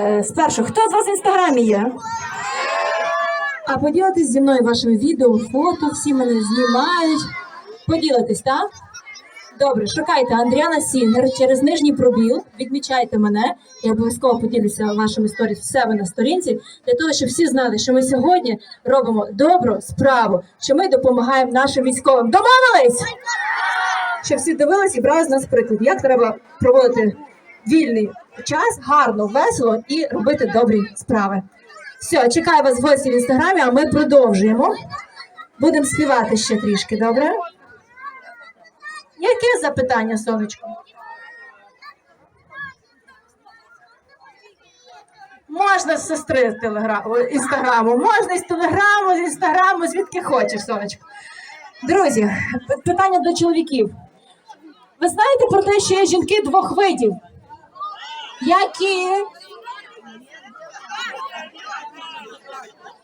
Е, Спершу, хто з вас в інстаграмі є? А поділитесь зі мною вашими відео, фото, всі мене знімають. Поділитесь, так? Добре, шукайте Андріана Сінгер через нижній пробіл, відмічайте мене. Я обов'язково поділюся вашими сторіс в себе на сторінці, для того, щоб всі знали, що ми сьогодні робимо добру справу, що ми допомагаємо нашим військовим. Домовились? Щоб всі дивились і брали з нас приклад, як треба проводити вільний час, гарно, весело і робити добрі справи. Все, чекаю вас в гості в інстаграмі, а ми продовжуємо. Будемо співати ще трішки, добре? Яке запитання, сонечко? Можна з сестри з телеграму, інстаграму, можна з телеграму, з інстаграму, звідки хочеш, сонечко. Друзі, питання до чоловіків. Ви знаєте про те, що є жінки двох видів? Які?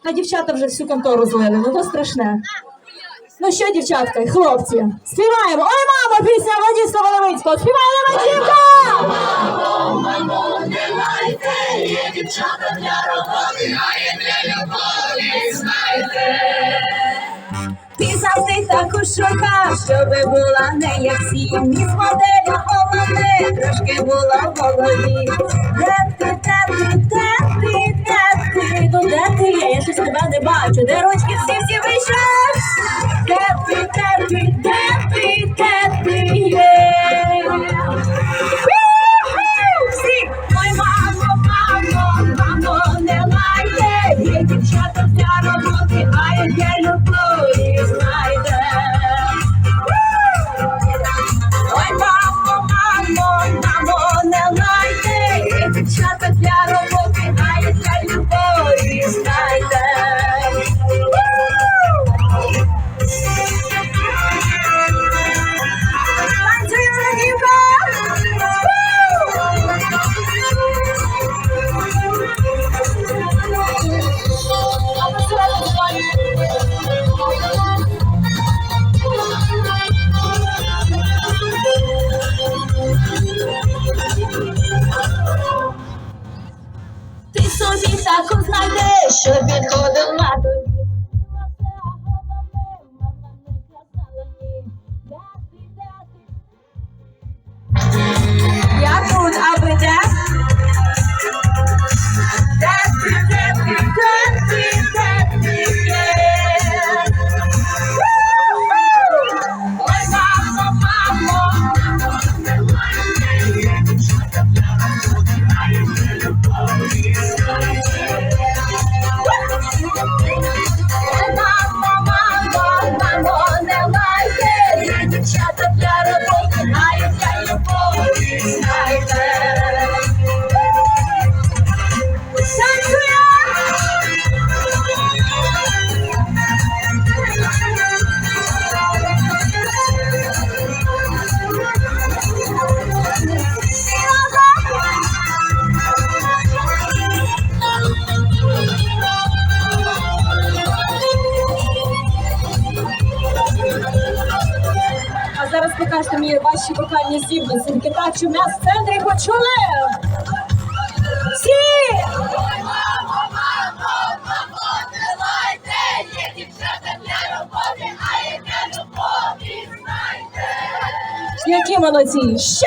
Та дівчата вже всю контору злили, ну то страшне. Ну що, дівчатка і хлопці, співаємо. Ой, мамо, пісня Владіслава Воловицького. Співаємо дівка! Ти завжди таку шукав, щоби була не як всі. Міс моделю голови, трошки була в голові. Де ти, де ти, де ти, де ти? Ну де ти є? Я щось тебе не бачу. Де ручки всі всі вийшов? Де ти, де ти, де ти, де ти є? Покажете мені ваші вокальні здібності. Китачу м'яс в центрі почули. Всі! Які молодці! Ще!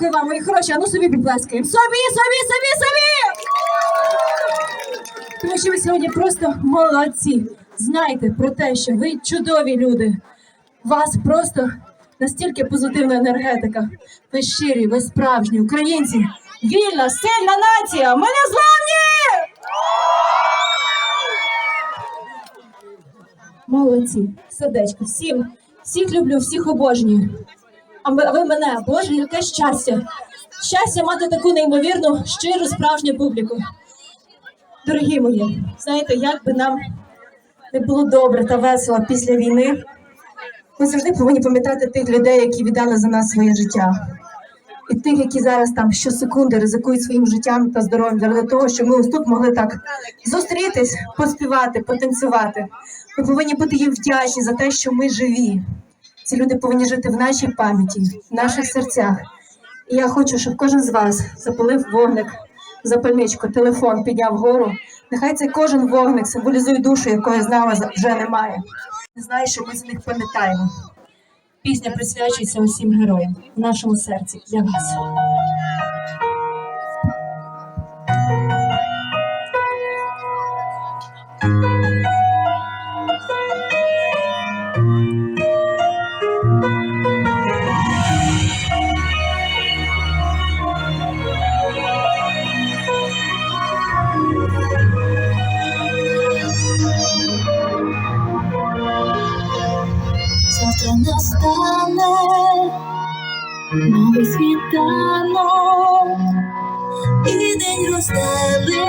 Дякую вам, мої хороші. А ну собі підплескаємо. Собі, собі, собі, собі! Тому що ви сьогодні просто молодці. Знайте про те, що ви чудові люди. Вас просто настільки позитивна енергетика. Ви щирі, ви справжні українці. Вільна, сильна нація! Ми не зламні! Молодці, сердечко, всім, всіх люблю, всіх обожнюю. А ви мене, Боже, яке щастя! Щастя мати таку неймовірну, щиру, справжню публіку. Дорогі мої, знаєте, як би нам не було добре та весело після війни, ми завжди повинні пам'ятати тих людей, які віддали за нас своє життя. І тих, які зараз там щосекунди ризикують своїм життям та здоров'ям заради того, щоб ми ось тут могли так зустрітись, поспівати, потанцювати. Ми повинні бути їм вдячні за те, що ми живі. Ці люди повинні жити в нашій пам'яті, в наших серцях. І я хочу, щоб кожен з вас запалив вогник, запальничку, телефон підняв вгору. Нехай цей кожен вогник символізує душу, якої з нами вже немає. Не знаю, що ми з них пам'ятаємо. Пісня присвячується усім героям в нашому серці для вас. Новий світанок, і день розстелить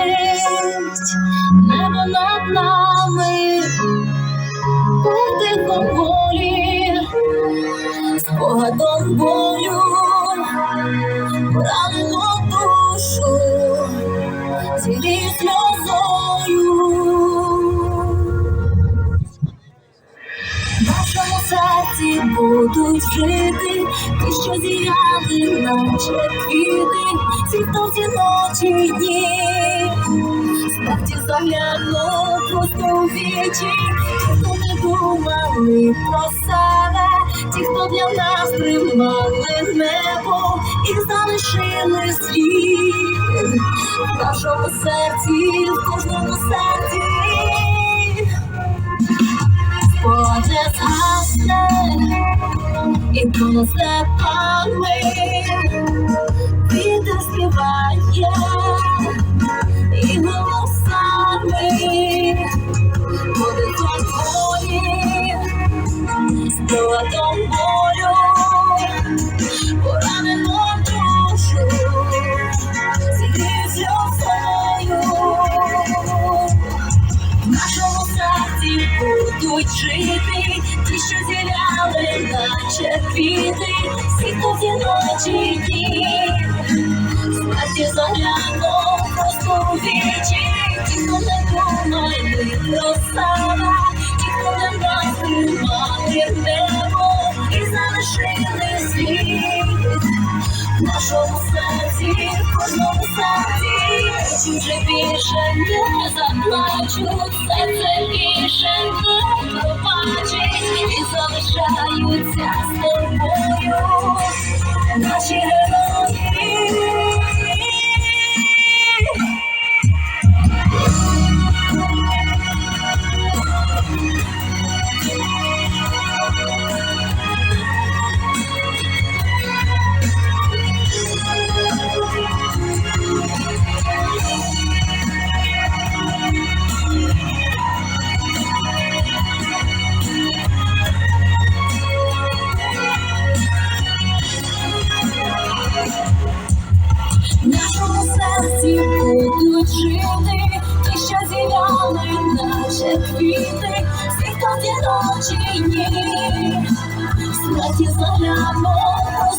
небо над нами, подихом волі, спогадом болю, поранено серці будуть жити, ті, що зіяли, наче квіти, хто всі ночі й дні, смерті заглянув просто у вічі, ті, хто не думали про себе, ті, хто для нас тримали небо і залишили слід в нашому серці, в кожному серці. І коло степами вітер співає і голосами от волі з холодом болю поранено душу зігрів сльозою в нашому серці будуть жити, що зіляли, наче квіти, всі, ночі й дні, смерті заглянув просто у вічі, ті, хто не думали про себе, ті, хто не нас тримали небо і залишили слід в нашому серці, в кожному серці, чи вже більше не заплачуть, все це більше не і залишаються з тобою наші герої.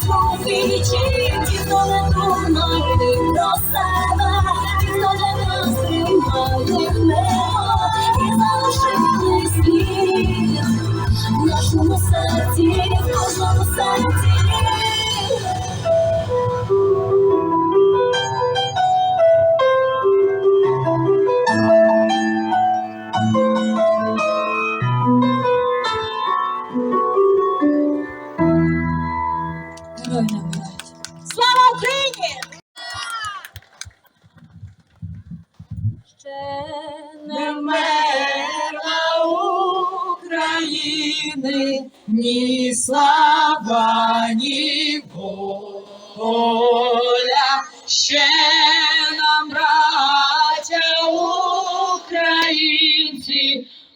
У вічі, ті, не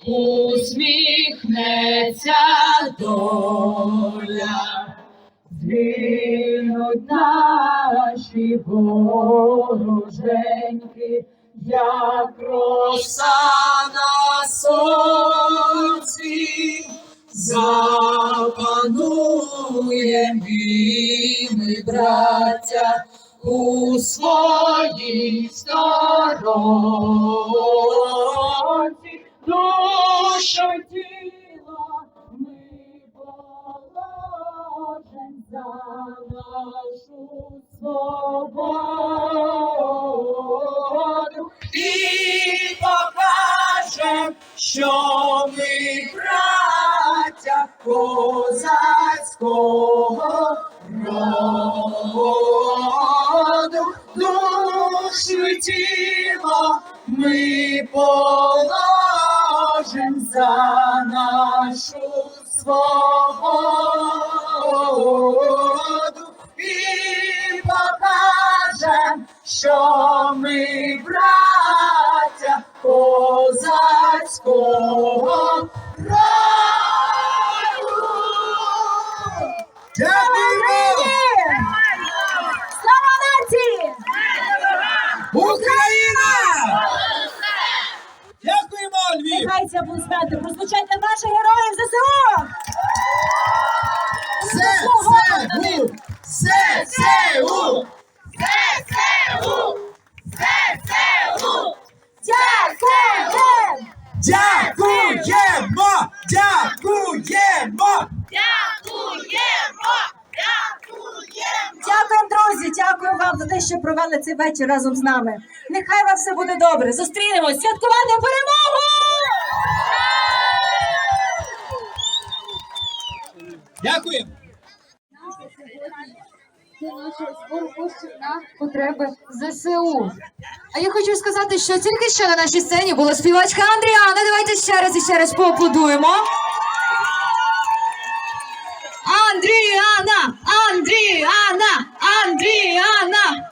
усміхнеться доля. Згинуть наші вороженьки, як роса на сонці, запануєм і ми, браття, у своїй сторонці, свободу Слава нації! Україна! Дякуємо, Львів! Нехай ці аплодисменти прозвучать наших героїв ЗСУ! Все, ЗСУ! ЗСУ! Дякуємо! Дякуємо! Дякуємо! Дякуємо, друзі! Дякую вам за те, що провели цей вечір разом з нами. Нехай вам все буде добре. Зустрінемось! Святкувати перемогу! Дякуємо! Це наше збор коштів на потреби ЗСУ. А я хочу сказати, що тільки що на нашій сцені була співачка Андріана. Давайте ще раз і ще раз поаплодуємо. Андріана! Андріана! Андріана!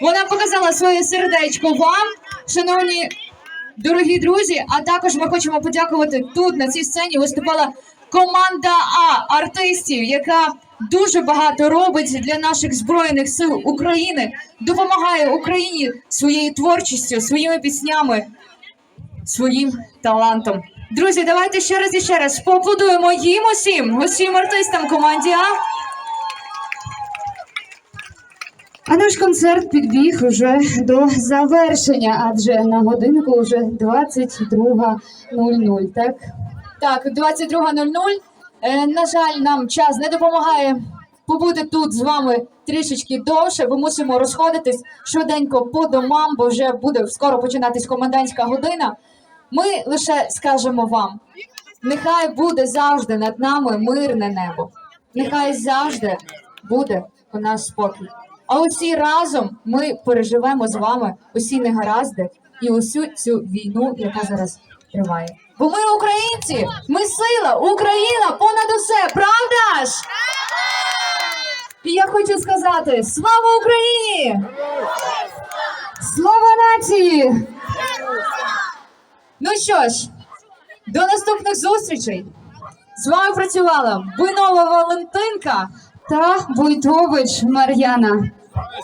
Вона показала своє сердечко вам, шановні дорогі друзі. А також ми хочемо подякувати тут, на цій сцені, виступала команда А артистів, яка дуже багато робить для наших збройних сил України, допомагає Україні своєю творчістю, своїми піснями, своїм талантом. Друзі, давайте ще раз і ще раз поаплодуємо їм усім, усім артистам команді А. А наш концерт підбіг уже до завершення, адже на годиннику вже 22.00, так? Так, 22.00. Е, на жаль, нам час не допомагає побути тут з вами трішечки довше, бо мусимо розходитись швиденько по домам, бо вже буде скоро починатись комендантська година. Ми лише скажемо вам: нехай буде завжди над нами мирне небо. Нехай завжди буде у нас спокій. А усі разом ми переживемо з вами усі негаразди і усю цю війну, яка зараз триває. Бо ми українці, ми сила, Україна понад усе, правда ж? І я хочу сказати: слава Україні! Слава нації! Ну що ж, до наступних зустрічей! З вами працювала Буйнова Валентинка та Войтович Мар'яна.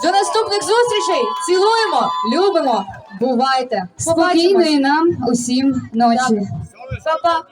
До наступних зустрічей! Цілуємо, любимо, бувайте! Спокійної нам усім ночі! Па-па!